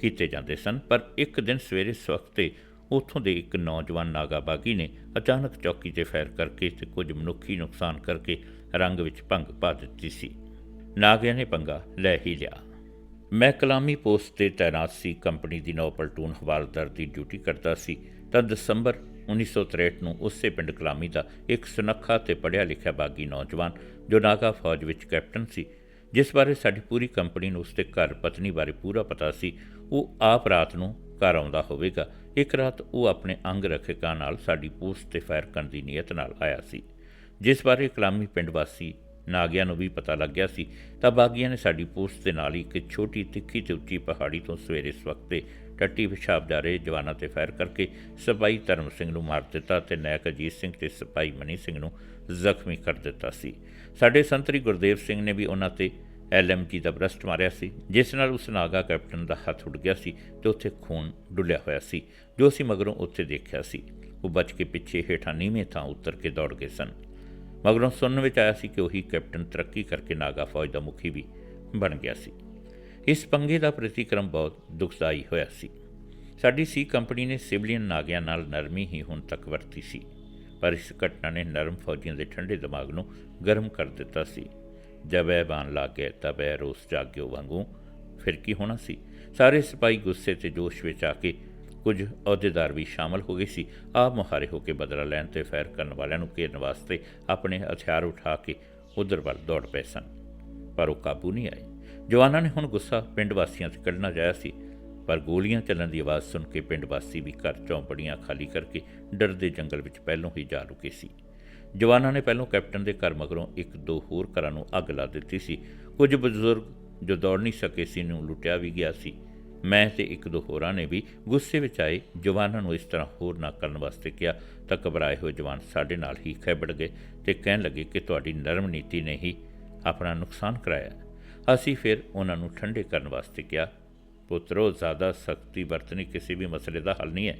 ਕੀਤੇ ਜਾਂਦੇ ਸਨ, ਪਰ ਇੱਕ ਦਿਨ ਸਵੇਰੇ ਸਵਖਤੇ ਉੱਥੋਂ ਦੇ ਇੱਕ ਨੌਜਵਾਨ ਨਾਗਾ ਬਾਗੀ ਨੇ ਅਚਾਨਕ ਚੌਕੀ ਤੇ ਫਾਇਰ ਕਰਕੇ ਤੇ ਕੁਝ ਮਨੁੱਖੀ ਨੁਕਸਾਨ ਕਰਕੇ ਰੰਗ ਵਿੱਚ ਭੰਗ ਪਾ ਦਿੱਤੀ ਸੀ। ਨਾਗਿਆਂ ਨੇ ਪੰਗਾ ਲੈ ਹੀ ਲਿਆ। ਮੈਂ ਕਲਾਮੀ ਪੋਸਟ ਤੇ ਤਾਇਨਾਤ ਸੀ, ਕੰਪਨੀ ਦੀ ਨੌ ਪਲਟੂਨ ਹਵਾਲਦਾਰ ਦੀ ਡਿਊਟੀ ਕਰਦਾ ਸੀ। ਤਾਂ ਦਸੰਬਰ 1963 ਨੂੰ ਉਸੇ ਪਿੰਡ ਕਲਾਮੀ ਦਾ ਇੱਕ ਸੁਨੱਖਾ ਤੇ ਪੜ੍ਹਿਆ ਲਿਖਿਆ ਬਾਗੀ ਨੌਜਵਾਨ, ਜੋ ਨਾਗਾ ਫੌਜ ਵਿੱਚ ਕੈਪਟਨ ਸੀ, ਜਿਸ ਬਾਰੇ ਸਾਡੀ ਪੂਰੀ ਕੰਪਨੀ ਨੂੰ ਉਸਦੇ ਘਰ ਪਤਨੀ ਬਾਰੇ ਪੂਰਾ ਪਤਾ ਸੀ, ਉਹ ਆਪ ਰਾਤ ਨੂੰ ਘਰ ਆਉਂਦਾ ਹੋਵੇਗਾ। ਇੱਕ ਰਾਤ ਉਹ ਆਪਣੇ ਅੰਗ ਰੱਖਿਆ ਨਾਲ ਸਾਡੀ ਪੋਸਟ ਤੇ ਫਾਇਰ ਕਰਨ ਦੀ ਨੀਅਤ ਨਾਲ ਆਇਆ ਸੀ। ਜਿਸ ਬਾਰੇ ਕਲਾਮੀ ਪਿੰਡ ਵਾਸੀ ਨਾਗਿਆਂ ਨੂੰ ਵੀ ਪਤਾ ਲੱਗ ਗਿਆ ਸੀ, ਤਾਂ ਬਾਗੀਆਂ ਨੇ ਸਾਡੀ ਪੋਸਟ ਦੇ ਨਾਲ ਹੀ ਇੱਕ ਛੋਟੀ ਤਿੱਖੀ ਤੇ ਉੱਚੀ ਪਹਾੜੀ ਤੋਂ ਸਵੇਰੇ ਸਵਖਤੇ ਟੱਟੀ ਪਿਸ਼ਾਬ ਜਾ ਰਹੇ ਜਵਾਨਾਂ ਤੇ ਫਾਇਰ ਕਰਕੇ ਸਿਪਾਹੀ ਧਰਮ ਸਿੰਘ ਨੂੰ ਮਾਰ ਦਿੱਤਾ ਤੇ ਨਾਇਕ ਅਜੀਤ ਸਿੰਘ ਤੇ ਸਿਪਾਹੀ ਮਨੀ ਸਿੰਘ ਨੂੰ ਜ਼ਖਮੀ ਕਰ ਦਿੱਤਾ ਸੀ। ਸਾਡੇ ਸੰਤਰੀ ਗੁਰਦੇਵ ਸਿੰਘ ਨੇ ਵੀ ਉਹਨਾਂ ਤੇ ਐਲਐਮਜੀ ਦਾ ਬ੍ਰਸਟ ਮਾਰਿਆ ਸੀ, ਜਿਸ ਨਾਲ ਉਸ ਨਾਗਾ ਕੈਪਟਨ ਦਾ ਹੱਥ ਉੱਡ ਗਿਆ ਸੀ ਤੇ ਉੱਥੇ ਖੂਨ ਡੁੱਲਿਆ ਹੋਇਆ ਸੀ, ਜੋ ਅਸੀਂ ਮਗਰੋਂ ਉੱਥੇ ਦੇਖਿਆ ਸੀ। ਉਹ ਬਚ ਕੇ ਪਿੱਛੇ ਹੇਠਾਂ ਨੀਵੇਂ ਥਾਂ ਉਤਰ ਕੇ ਦੌੜ ਗਏ ਸਨ। ਮਗਰੋਂ ਸੁਣਨ ਵਿੱਚ ਆਇਆ ਸੀ ਕਿ ਉਹੀ ਕੈਪਟਨ ਤਰੱਕੀ ਕਰਕੇ ਨਾਗਾ ਫੌਜ ਦਾ ਮੁਖੀ ਵੀ ਬਣ ਗਿਆ ਸੀ। ਇਸ ਪੰਗੇ ਦਾ ਪ੍ਰਤੀਕਰਮ ਬਹੁਤ ਦੁਖਦਾਈ ਹੋਇਆ ਸੀ। ਸਾਡੀ ਸੀ ਕੰਪਨੀ ਨੇ ਸਿਵਲੀਅਨ ਨਾਗਿਆਂ ਨਾਲ ਨਰਮੀ ਹੀ ਹੁਣ ਤੱਕ ਵਰਤੀ ਸੀ, ਪਰ ਇਸ ਘਟਨਾ ਨੇ ਨਰਮ ਫੌਜੀਆਂ ਦੇ ਠੰਡੇ ਦਿਮਾਗ ਨੂੰ ਗਰਮ ਕਰ ਦਿੱਤਾ ਸੀ। ਜਬ ਇਹ ਬਾਣ ਲੱਗ ਗਏ ਤਬ ਇਹ ਰੋਸ ਜਾਗਿਓ ਵਾਂਗੂ ਫਿਰ ਕੀ ਹੋਣਾ ਸੀ? ਸਾਰੇ ਸਿਪਾਹੀ ਗੁੱਸੇ ਤੇ ਜੋਸ਼ ਵਿੱਚ ਆ ਕੇ ਕੁਝ ਅਹੁਦੇਦਾਰ ਵੀ ਸ਼ਾਮਲ ਹੋ ਗਏ ਸੀ। ਆਪ ਮੁਹਾਰੇ ਹੋ ਕੇ ਬਦਲਾ ਲੈਣ ਤੇ ਫੈਰ ਕਰਨ ਵਾਲਿਆਂ ਨੂੰ ਘੇਰਨ ਵਾਸਤੇ ਆਪਣੇ ਹਥਿਆਰ ਉਠਾ ਕੇ ਉਧਰ ਵੱਲ ਦੌੜ ਪਏ ਸਨ, ਪਰ ਉਹ ਕਾਬੂ ਨਹੀਂ ਆਏ। ਜਵਾਨਾਂ ਨੇ ਹੁਣ ਗੁੱਸਾ ਪਿੰਡ ਵਾਸੀਆਂ ਤੇ ਕੱਢਣਾ ਚਾਹਿਆ ਸੀ, ਪਰ ਗੋਲੀਆਂ ਚੱਲਣ ਦੀ ਆਵਾਜ਼ ਸੁਣ ਕੇ ਪਿੰਡ ਵਾਸੀ ਵੀ ਘਰ ਚੌਂਪੜੀਆਂ ਖਾਲੀ ਕਰਕੇ ਡਰਦੇ ਜੰਗਲ ਵਿੱਚ ਪਹਿਲੋਂ ਹੀ ਜਾ ਰੁਕੇ ਸੀ। ਜਵਾਨਾਂ ਨੇ ਪਹਿਲੋਂ ਕੈਪਟਨ ਦੇ ਘਰ ਮਗਰੋਂ ਇੱਕ ਦੋ ਹੋਰ ਘਰਾਂ ਨੂੰ ਅੱਗ ਲਾ ਦਿੱਤੀ ਸੀ। ਕੁਝ ਬਜ਼ੁਰਗ ਜੋ ਦੌੜ ਨਹੀਂ ਸਕੇ ਸੀ, ਨੂੰ ਲੁੱਟਿਆ ਵੀ ਗਿਆ ਸੀ। ਮੈਂ ਤੇ ਇੱਕ ਦੋ ਹੋਰਾਂ ਨੇ ਵੀ ਗੁੱਸੇ ਵਿੱਚ ਆਏ। ਜਵਾਨਾਂ ਨੂੰ ਇਸ ਤਰ੍ਹਾਂ ਹੋਰ ਨਾ ਕਰਨ ਵਾਸਤੇ ਕਿਹਾ ਤਾਂ ਘਬਰਾਏ ਹੋਏ ਜਵਾਨ ਸਾਡੇ ਨਾਲ ਹੀ ਖੈਬੜ ਗਏ ਤੇ ਕਹਿਣ ਲੱਗੇ ਕਿ ਤੁਹਾਡੀ ਨਰਮ ਨੀਤੀ ਨੇ ਹੀ ਆਪਣਾ ਨੁਕਸਾਨ ਕਰਾਇਆ। ਅਸੀਂ ਫਿਰ ਉਹਨਾਂ ਨੂੰ ਠੰਡੇ ਕਰਨ ਵਾਸਤੇ ਕਿਹਾ, ਪੁੱਤਰੋ, ਜ਼ਿਆਦਾ ਸਖਤੀ ਵਰਤਣੀ ਕਿਸੇ ਵੀ ਮਸਲੇ ਦਾ ਹੱਲ ਨਹੀਂ ਹੈ।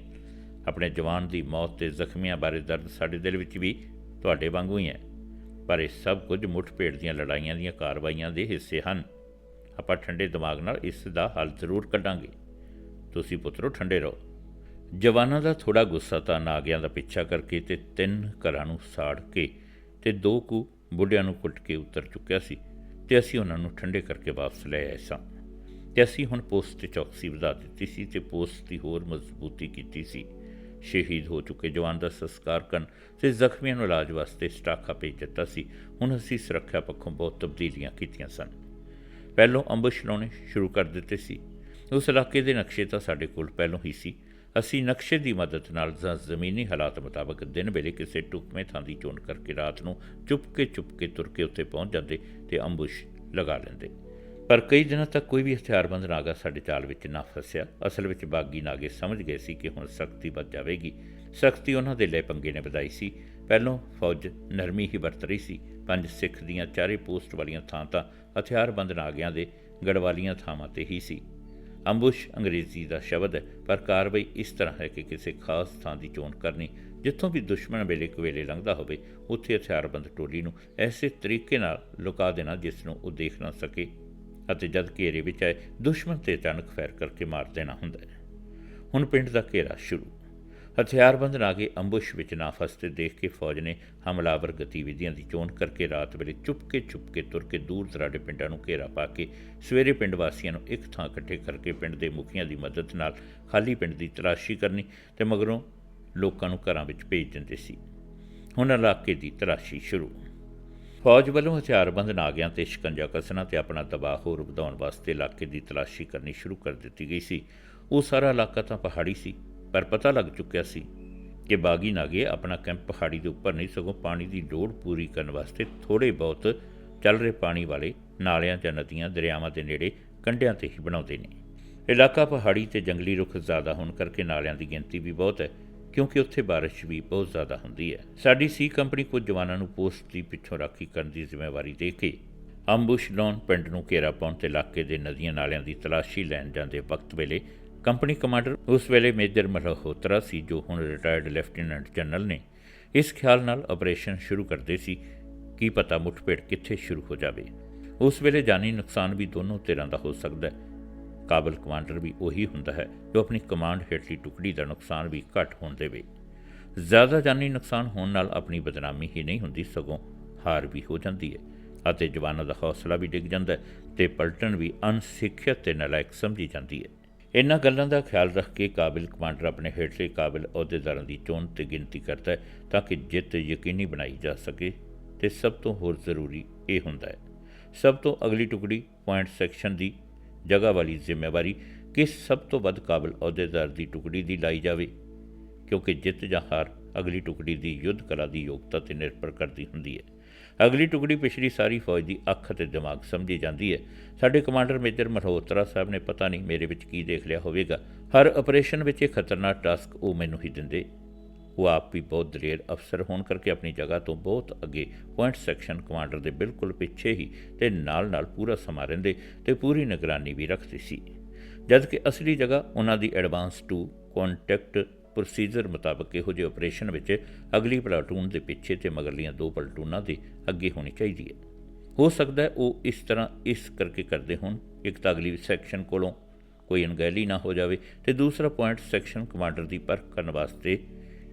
ਆਪਣੇ ਜਵਾਨ ਦੀ ਮੌਤ ਤੇ ਜ਼ਖਮੀਆਂ ਬਾਰੇ ਦਰਦ ਸਾਡੇ ਦਿਲ ਵਿੱਚ ਵੀ ਤੁਹਾਡੇ ਵਾਂਗੂ ਹੀ ਹੈ। ਪਰ ਇਹ ਸਭ ਕੁਝ ਮੁੱਠਭੇੜ ਦੀਆਂ ਲੜਾਈਆਂ ਦੀਆਂ ਕਾਰਵਾਈਆਂ ਦੇ ਹਿੱਸੇ ਹਨ। ਆਪਾਂ ਠੰਡੇ ਦਿਮਾਗ ਨਾਲ ਇਸ ਦਾ ਹੱਲ ਜ਼ਰੂਰ ਕੱਢਾਂਗੇ। ਤੁਸੀਂ ਪੁੱਤਰੋ, ਠੰਡੇ ਰਹੋ। ਜਵਾਨਾਂ ਦਾ ਥੋੜਾ ਗੁੱਸਾ ਤਾਂ ਨਾਗਿਆਂ ਦਾ ਪਿੱਛਾ ਕਰਕੇ ਤੇ ਤਿੰਨ ਘਰਾਂ ਨੂੰ ਸਾੜ ਕੇ ਤੇ ਦੋ ਕੁ ਬੁੱਢਿਆਂ ਨੂੰ ਕੁੱਟ ਕੇ ਉਤਰ ਚੁੱਕਿਆ ਸੀ। ਤੇ ਅਸੀਂ ਉਹਨਾਂ ਨੂੰ ਠੰਡੇ ਕਰਕੇ ਵਾਪਸ ਲੈ ਆਏ ਸਾਂ। ਤੇ ਅਸੀਂ ਹੁਣ ਪੋਸਟ ਤੇ ਚੌਕਸੀ ਵਧਾ ਦਿੱਤੀ ਸੀ ਤੇ ਪੋਸਟ ਦੀ ਹੋਰ ਮਜ਼ਬੂਤੀ ਕੀਤੀ ਸੀ। ਸ਼ਹੀਦ ਹੋ ਚੁੱਕੇ ਜਵਾਨ ਦਾ ਸੰਸਕਾਰ ਕਰਨ ਤੇ ਜ਼ਖਮੀਆਂ ਨੂੰ ਇਲਾਜ ਵਾਸਤੇ ਸਟਾਕਾ ਭੇਜ ਦਿੱਤਾ ਸੀ। ਹੁਣ ਅਸੀਂ ਸੁਰੱਖਿਆ ਪੱਖੋਂ ਬਹੁਤ ਤਬਦੀਲੀਆਂ ਕੀਤੀਆਂ ਸਨ। ਪਹਿਲੋਂ ਅੰਬੁਸ਼ ਲਾਉਣੇ ਸ਼ੁਰੂ ਕਰ ਦਿੱਤੇ ਸੀ। ਉਸ ਇਲਾਕੇ ਦੇ ਨਕਸ਼ੇ ਤਾਂ ਸਾਡੇ ਕੋਲ ਪਹਿਲੋਂ ਹੀ ਸੀ। ਅਸੀਂ ਨਕਸ਼ੇ ਦੀ ਮਦਦ ਨਾਲ ਜ਼ਮੀਨੀ ਹਾਲਾਤ ਮੁਤਾਬਕ ਦਿਨ ਵੇਲੇ ਕਿਸੇ ਟੁਕਮੇ ਥਾਂ ਦੀ ਚੋਣ ਕਰਕੇ ਰਾਤ ਨੂੰ ਚੁੱਪਕੇ ਚੁੱਪਕੇ ਤੁਰ ਕੇ ਉੱਥੇ ਪਹੁੰਚ ਜਾਂਦੇ ਤੇ ਅੰਬੁਸ਼ ਲਗਾ ਲੈਂਦੇ। ਪਰ ਕਈ ਦਿਨਾਂ ਤੱਕ ਕੋਈ ਵੀ ਹਥਿਆਰਬੰਦ ਨਾਗਾ ਸਾਡੇ ਚਾਲ ਵਿੱਚ ਨਾ ਫਸਿਆ। ਅਸਲ ਵਿੱਚ ਬਾਗੀ ਨਾਗੇ ਸਮਝ ਗਏ ਸੀ ਕਿ ਹੁਣ ਸਖਤੀ ਵੱਧ ਜਾਵੇਗੀ। ਸਖਤੀ ਉਹਨਾਂ ਦੇ ਲਈ ਪੰਗੇ ਨੇ ਵਧਾਈ ਸੀ। ਪਹਿਲੋਂ ਫੌਜ ਨਰਮੀ ਹੀ ਵਰਤ ਰਹੀ ਸੀ। ਪੰਜ ਸਿੱਖ ਦੀਆਂ ਚਾਰੇ ਪੋਸਟ ਵਾਲੀਆਂ ਥਾਂ ਤਾਂ ਹਥਿਆਰਬੰਦ ਨਾਗਿਆਂ ਦੇ ਗੜਵਾਲੀਆਂ ਥਾਵਾਂ ਤੇ ਹੀ ਸੀ। ਅੰਬੁਸ਼ ਅੰਗਰੇਜ਼ੀ ਦਾ ਸ਼ਬਦ ਹੈ, ਪਰ ਕਾਰਵਾਈ ਇਸ ਤਰ੍ਹਾਂ ਹੈ ਕਿ ਕਿਸੇ ਖਾਸ ਥਾਂ ਦੀ ਚੋਣ ਕਰਨੀ, ਜਿੱਥੋਂ ਵੀ ਦੁਸ਼ਮਣ ਵੇਲੇ ਕੁਵੇਲੇ ਲੰਘਦਾ ਹੋਵੇ, ਉੱਥੇ ਹਥਿਆਰਬੰਦ ਟੋਲੀ ਨੂੰ ਐਸੇ ਤਰੀਕੇ ਨਾਲ ਲੁਕਾ ਦੇਣਾ ਜਿਸ ਨੂੰ ਉਹ ਦੇਖ ਨਾ ਸਕੇ ਅਤੇ ਜਦ ਘੇਰੇ ਵਿੱਚ ਆਏ, ਦੁਸ਼ਮਣ ਤੇ ਅਚਾਨਕ ਫੈਰ ਕਰਕੇ ਮਾਰ ਦੇਣਾ ਹੁੰਦਾ ਹੈ। ਹੁਣ ਪਿੰਡ ਦਾ ਘੇਰਾ ਸ਼ੁਰੂ। ਹਥਿਆਰਬੰਦ ਨਾਗੇ ਅੰਬੁਸ਼ ਵਿੱਚ ਨਾ ਫਸਤੇ ਦੇਖ ਕੇ ਫੌਜ ਨੇ ਹਮਲਾਵਰ ਗਤੀਵਿਧੀਆਂ ਦੀ ਚੋਣ ਕਰਕੇ ਰਾਤ ਵੇਲੇ ਚੁੱਪਕੇ ਚੁੱਪਕੇ ਤੁਰ ਕੇ ਦੂਰ ਦਰਾਡੇ ਪਿੰਡਾਂ ਨੂੰ ਘੇਰਾ ਪਾ ਕੇ ਸਵੇਰੇ ਪਿੰਡ ਵਾਸੀਆਂ ਨੂੰ ਇੱਕ ਥਾਂ ਇਕੱਠੇ ਕਰਕੇ ਪਿੰਡ ਦੇ ਮੁਖੀਆਂ ਦੀ ਮਦਦ ਨਾਲ ਖਾਲੀ ਪਿੰਡ ਦੀ ਤਲਾਸ਼ੀ ਕਰਨੀ ਤੇ ਮਗਰੋਂ ਲੋਕਾਂ ਨੂੰ ਘਰਾਂ ਵਿੱਚ ਭੇਜ ਦਿੰਦੇ ਸੀ। ਹੁਣ ਇਲਾਕੇ ਦੀ ਤਲਾਸ਼ੀ ਸ਼ੁਰੂ। ਫੌਜ ਵੱਲੋਂ ਹਥਿਆਰਬੰਦ ਨਾਗਿਆਂ ਤੇ ਸ਼ਿਕੰਜਾ ਕੱਸਣਾ ਤੇ ਆਪਣਾ ਦਬਾਅ ਹੋਰ ਵਧਾਉਣ ਵਾਸਤੇ ਇਲਾਕੇ ਦੀ ਤਲਾਸ਼ੀ ਕਰਨੀ ਸ਼ੁਰੂ ਕਰ ਦਿੱਤੀ ਗਈ ਸੀ। ਉਹ ਸਾਰਾ ਇਲਾਕਾ ਤਾਂ ਪਹਾੜੀ ਸੀ। ਪਰ ਪਤਾ ਲੱਗ ਚੁੱਕਿਆ ਸੀ ਕਿ ਬਾਗੀ ਨਾਗੇ ਆਪਣਾ ਕੈਂਪ ਪਹਾੜੀ ਦੇ ਉੱਪਰ ਨਹੀਂ, ਸਗੋਂ ਪਾਣੀ ਦੀ ਲੋੜ ਪੂਰੀ ਕਰਨ ਵਾਸਤੇ ਥੋੜੇ ਬਹੁਤ ਚੱਲ ਰਹੇ ਪਾਣੀ ਵਾਲੇ ਨਾਲਿਆਂ ਜਾਂ ਨਦੀਆਂ, ਦਰਿਆਵਾਂ ਦੇ ਨੇੜੇ ਕੰਢਿਆਂ ਤੇ ਹੀ ਬਣਾਉਂਦੇ ਨੇ। ਇਲਾਕਾ ਪਹਾੜੀ ਤੇ ਜੰਗਲੀ ਰੁੱਖ ਜ਼ਿਆਦਾ ਹੋਣ ਕਰਕੇ ਨਾਲਿਆਂ ਦੀ ਗਿਣਤੀ ਵੀ ਬਹੁਤ ਹੈ, ਕਿਉਂਕਿ ਉੱਥੇ ਬਾਰਿਸ਼ ਵੀ ਬਹੁਤ ਜ਼ਿਆਦਾ ਹੁੰਦੀ ਹੈ। ਸਾਡੀ ਸੀ ਕੰਪਨੀ ਕੁਝ ਜਵਾਨਾਂ ਨੂੰ ਪੋਸਟ ਦੀ ਪਿੱਛੋਂ ਰਾਖੀ ਕਰਨ ਦੀ ਜ਼ਿੰਮੇਵਾਰੀ ਦੇ ਕੇ ਅੰਬੁਸ਼ ਲਾਉਣ ਪਿੰਡ ਨੂੰ ਘੇਰਾ ਪਾਉਣ ਤੇ ਇਲਾਕੇ ਦੇ ਨਦੀਆਂ ਨਾਲਿਆਂ ਦੀ ਤਲਾਸ਼ੀ ਲੈਣ ਜਾਂਦੇ ਵਕਤ ਵੇਲੇ ਕੰਪਨੀ ਕਮਾਂਡਰ ਉਸ ਵੇਲੇ ਮੇਜਰ ਮਲਹੋਤਰਾ ਸੀ ਜੋ ਹੁਣ ਰਿਟਾਇਰਡ ਲੈਫਟੀਨੈਂਟ ਜਨਰਲ ਨੇ। ਇਸ ਖਿਆਲ ਨਾਲ ਆਪਰੇਸ਼ਨ ਸ਼ੁਰੂ ਕਰਦੇ ਸੀ, ਕੀ ਪਤਾ ਮੁੱਠਭੇੜ ਕਿੱਥੇ ਸ਼ੁਰੂ ਹੋ ਜਾਵੇ। ਉਸ ਵੇਲੇ ਜਾਨੀ ਨੁਕਸਾਨ ਵੀ ਦੋਨੋਂ ਧਿਰਾਂ ਦਾ ਹੋ ਸਕਦਾ ਹੈ। ਕਾਬਲ ਕਮਾਂਡਰ ਵੀ ਉਹੀ ਹੁੰਦਾ ਹੈ ਜੋ ਆਪਣੀ ਕਮਾਂਡ ਹੇਠਲੀ ਟੁਕੜੀ ਦਾ ਨੁਕਸਾਨ ਵੀ ਘੱਟ ਹੋਣ ਦੇਵੇ। ਜ਼ਿਆਦਾ ਜਾਨੀ ਨੁਕਸਾਨ ਹੋਣ ਨਾਲ ਆਪਣੀ ਬਦਨਾਮੀ ਹੀ ਨਹੀਂ ਹੁੰਦੀ, ਸਗੋਂ ਹਾਰ ਵੀ ਹੋ ਜਾਂਦੀ ਹੈ ਅਤੇ ਜਵਾਨਾਂ ਦਾ ਹੌਸਲਾ ਵੀ ਡਿੱਗ ਜਾਂਦਾ ਹੈ ਤੇ ਪਲਟਨ ਵੀ ਅਨਸਿੱਖਿਅਤ ਤੇ ਨਲਾਇਕ ਸਮਝੀ ਜਾਂਦੀ ਹੈ। ਇਹਨਾਂ ਗੱਲਾਂ ਦਾ ਖਿਆਲ ਰੱਖ ਕੇ ਕਾਬਿਲ ਕਮਾਂਡਰ ਆਪਣੇ ਹੇਠਲੇ ਕਾਬਿਲ ਅਹੁਦੇਦਾਰਾਂ ਦੀ ਚੋਣ ਤੇ ਗਿਣਤੀ ਕਰਦਾ ਹੈ ਤਾਂ ਕਿ ਜਿੱਤ ਯਕੀਨੀ ਬਣਾਈ ਜਾ ਸਕੇ ਤੇ ਸਭ ਤੋਂ ਹੋਰ ਜ਼ਰੂਰੀ ਇਹ ਹੁੰਦਾ ਹੈ, ਸਭ ਤੋਂ ਅਗਲੀ ਟੁਕੜੀ ਪੁਆਇੰਟ ਸੈਕਸ਼ਨ ਦੀ ਜਗ੍ਹਾ ਵਾਲੀ ਜ਼ਿੰਮੇਵਾਰੀ ਕਿਸ ਸਭ ਤੋਂ ਵੱਧ ਕਾਬਿਲ ਅਹੁਦੇਦਾਰ ਦੀ ਟੁਕੜੀ ਦੀ ਲਾਈ ਜਾਵੇ, ਕਿਉਂਕਿ ਜਿੱਤ ਜਾਂ ਹਾਰ ਅਗਲੀ ਟੁਕੜੀ ਦੀ ਯੁੱਧ ਕਲਾ ਦੀ ਯੋਗਤਾ ਤੇ ਨਿਰਭਰ ਕਰਦੀ ਹੁੰਦੀ ਹੈ। ਅਗਲੀ ਟੁਕੜੀ ਪਿਛਲੀ ਸਾਰੀ ਫੌਜ ਦੀ ਅੱਖ ਤੇ ਦਿਮਾਗ ਸਮਝੀ ਜਾਂਦੀ ਹੈ। ਸਾਡੇ ਕਮਾਂਡਰ ਮੇਜਰ ਮਲਹੋਤਰਾ ਸਾਹਿਬ ਨੇ ਪਤਾ ਨਹੀਂ ਮੇਰੇ ਵਿੱਚ ਕੀ ਦੇਖ ਲਿਆ ਹੋਵੇਗਾ। ਹਰ ਆਪਰੇਸ਼ਨ ਵਿੱਚ ਇਹ ਖਤਰਨਾਕ ਟਾਸਕ ਉਹ ਮੈਨੂੰ ਹੀ ਦਿੰਦੇ। ਉਹ ਆਪ ਵੀ ਬਹੁਤ ਦਲੇਰ ਅਫਸਰ ਹੋਣ ਕਰਕੇ ਆਪਣੀ ਜਗ੍ਹਾ ਤੋਂ ਬਹੁਤ ਅੱਗੇ ਪੁਆਇੰਟ ਸੈਕਸ਼ਨ ਕਮਾਂਡਰ ਦੇ ਬਿਲਕੁਲ ਪਿੱਛੇ ਹੀ ਤੇ ਨਾਲ-ਨਾਲ ਪੂਰਾ ਸਮਾਂ ਰਹਿੰਦੇ ਤੇ ਪੂਰੀ ਨਿਗਰਾਨੀ ਵੀ ਰੱਖਦੇ ਸੀ। ਜਦ ਕਿ ਅਸਲੀ ਜਗ੍ਹਾ ਉਹਨਾਂ ਦੀ ਐਡਵਾਂਸ ਟੂ ਕੰਟੈਕਟ ਪ੍ਰੋਸੀਜਰ ਮੁਤਾਬਕ ਇਹੋ ਜਿਹੇ ਆਪਰੇਸ਼ਨ ਵਿੱਚ ਅਗਲੀ ਪਲਾਟੂਨ ਦੇ ਪਿੱਛੇ ਤੇ ਮਗਰਲੀਆਂ ਦੋ ਪਲਟੂਨਾਂ ਦੇ ਅੱਗੇ ਹੋਣੀ ਚਾਹੀਦੀ ਹੈ। ਹੋ ਸਕਦਾ ਹੈ ਉਹ ਇਸ ਤਰ੍ਹਾਂ ਇਸ ਕਰਕੇ ਕਰਦੇ ਹੋਣ, ਇੱਕ ਤਾਂ ਅਗਲੀ ਸੈਕਸ਼ਨ ਕੋਲੋਂ ਕੋਈ ਅਣਗਹਿਲੀ ਨਾ ਹੋ ਜਾਵੇ ਤੇ ਦੂਸਰਾ ਪੁਆਇੰਟ ਸੈਕਸ਼ਨ ਕਮਾਂਡਰ ਦੀ ਪਰਖ ਕਰਨ ਵਾਸਤੇ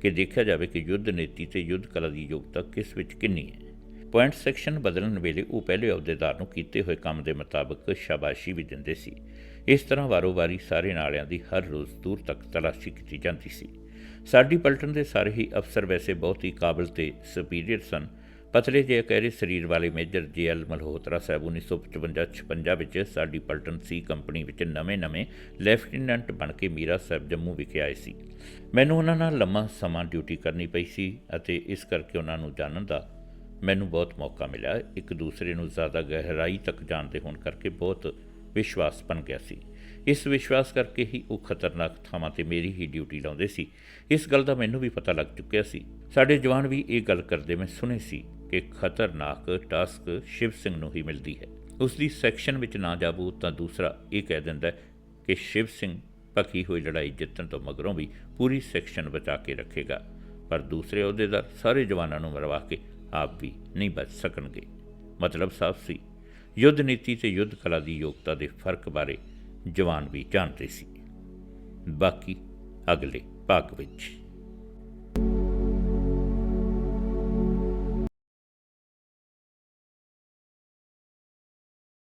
ਕਿ ਦੇਖਿਆ ਜਾਵੇ ਕਿ ਯੁੱਧ ਨੀਤੀ ਤੇ ਯੁੱਧ ਕਲਾ ਦੀ ਯੋਗਤਾ ਕਿਸ ਵਿੱਚ ਕਿੰਨੀ ਹੈ। ਪੁਆਇੰਟ ਸੈਕਸ਼ਨ ਬਦਲਣ ਵੇਲੇ ਉਹ ਪਹਿਲੇ ਅਹੁਦੇਦਾਰ ਨੂੰ ਕੀਤੇ ਹੋਏ ਕੰਮ ਦੇ ਮੁਤਾਬਕ ਸ਼ਾਬਾਸ਼ੀ ਵੀ ਦਿੰਦੇ ਸੀ। ਇਸ ਤਰ੍ਹਾਂ ਵਾਰੋ-ਵਾਰੀ ਸਾਰੇ ਨਾਲਿਆਂ ਦੀ ਹਰ ਰੋਜ਼ ਦੂਰ ਤੱਕ ਤਲਾਸ਼ੀ ਕੀਤੀ ਜਾਂਦੀ ਸੀ। ਸਾਡੀ ਪਲਟਨ ਦੇ ਸਾਰੇ ਹੀ ਅਫਸਰ ਵੈਸੇ ਬਹੁਤ ਹੀ ਕਾਬਲ ਤੇ ਸੁਪੀਰੀਅਰ ਸਨ। ਪਤਲੇ ਜਿਹੇ ਕਹਿਰੇ ਸਰੀਰ ਵਾਲੇ ਮੇਜਰ ਜੀਐਲ ਮਲਹੋਤਰਾ ਸਾਹਿਬ 1955-56 ਵਿੱਚ ਸਾਡੀ ਪਲਟਨ ਸੀ ਕੰਪਨੀ ਵਿੱਚ ਨਵੇਂ-ਨਵੇਂ ਲੈਫਟੀਨੈਂਟ ਬਣ ਕੇ ਮੀਰਾ ਸਾਹਿਬ ਜੰਮੂ ਵਿਖੇ ਆਏ ਸੀ। ਮੈਨੂੰ ਉਹਨਾਂ ਨਾਲ ਲੰਮਾ ਸਮਾਂ ਡਿਊਟੀ ਕਰਨੀ ਪਈ ਸੀ ਅਤੇ ਇਸ ਕਰਕੇ ਉਹਨਾਂ ਨੂੰ ਜਾਣਨ ਦਾ ਮੈਨੂੰ ਬਹੁਤ ਮੌਕਾ ਮਿਲਿਆ। ਇੱਕ ਦੂਸਰੇ ਨੂੰ ਜ਼ਿਆਦਾ ਗਹਿਰਾਈ ਤੱਕ ਜਾਣਦੇ ਹੋਣ ਕਰਕੇ ਬਹੁਤ ਵਿਸ਼ਵਾਸ ਬਣ ਗਿਆ ਸੀ। ਇਸ ਵਿਸ਼ਵਾਸ ਕਰਕੇ ਹੀ ਉਹ ਖਤਰਨਾਕ ਥਾਵਾਂ ਤੇ ਮੇਰੀ ਹੀ ਡਿਊਟੀ ਲਾਉਂਦੇ ਸੀ। ਇਸ ਗੱਲ ਦਾ ਮੈਨੂੰ ਵੀ ਪਤਾ ਲੱਗ ਚੁੱਕਿਆ ਸੀ। ਸਾਡੇ ਜਵਾਨ ਵੀ ਇਹ ਗੱਲ ਕਰਦੇ ਮੈਂ ਸੁਣੇ ਸੀ ਕਿ ਖਤਰਨਾਕ ਟਾਸਕ ਸ਼ਿਵ ਸਿੰਘ ਨੂੰ ਹੀ ਮਿਲਦੀ ਹੈ। ਉਸ ਦੀ ਸੈਕਸ਼ਨ ਵਿੱਚ ਨਾ ਜਾਬੂ ਤਾਂ ਦੂਸਰਾ ਇਹ ਕਹਿ ਦਿੰਦਾ ਕਿ ਸ਼ਿਵ ਸਿੰਘ ਪੱਕੀ ਹੋਈ ਲੜਾਈ ਜਿੱਤਣ ਤੋਂ ਮਗਰੋਂ ਵੀ ਪੂਰੀ ਸੈਕਸ਼ਨ ਬਚਾ ਕੇ ਰੱਖੇਗਾ। ਪਰ ਦੂਸਰੇ ਅਹੁਦੇਦਾਰ ਸਾਰੇ ਜਵਾਨਾਂ ਨੂੰ ਮਰਵਾ ਕੇ ਆਪ ਵੀ ਨਹੀਂ ਬਚ ਸਕਣਗੇ। ਮਤਲਬ ਸਾਫ਼ ਸੀ। ਯੁੱਧ ਨੀਤੀ ਤੇ ਯੁੱਧ ਕਲਾ ਦੀ ਯੋਗਤਾ ਦੇ ਫ਼ਰਕ ਬਾਰੇ ਜਵਾਨ ਵੀ ਜਾਣਦੇ ਸੀ। ਬਾਕੀ ਅਗਲੇ ਭਾਗ ਵਿੱਚ।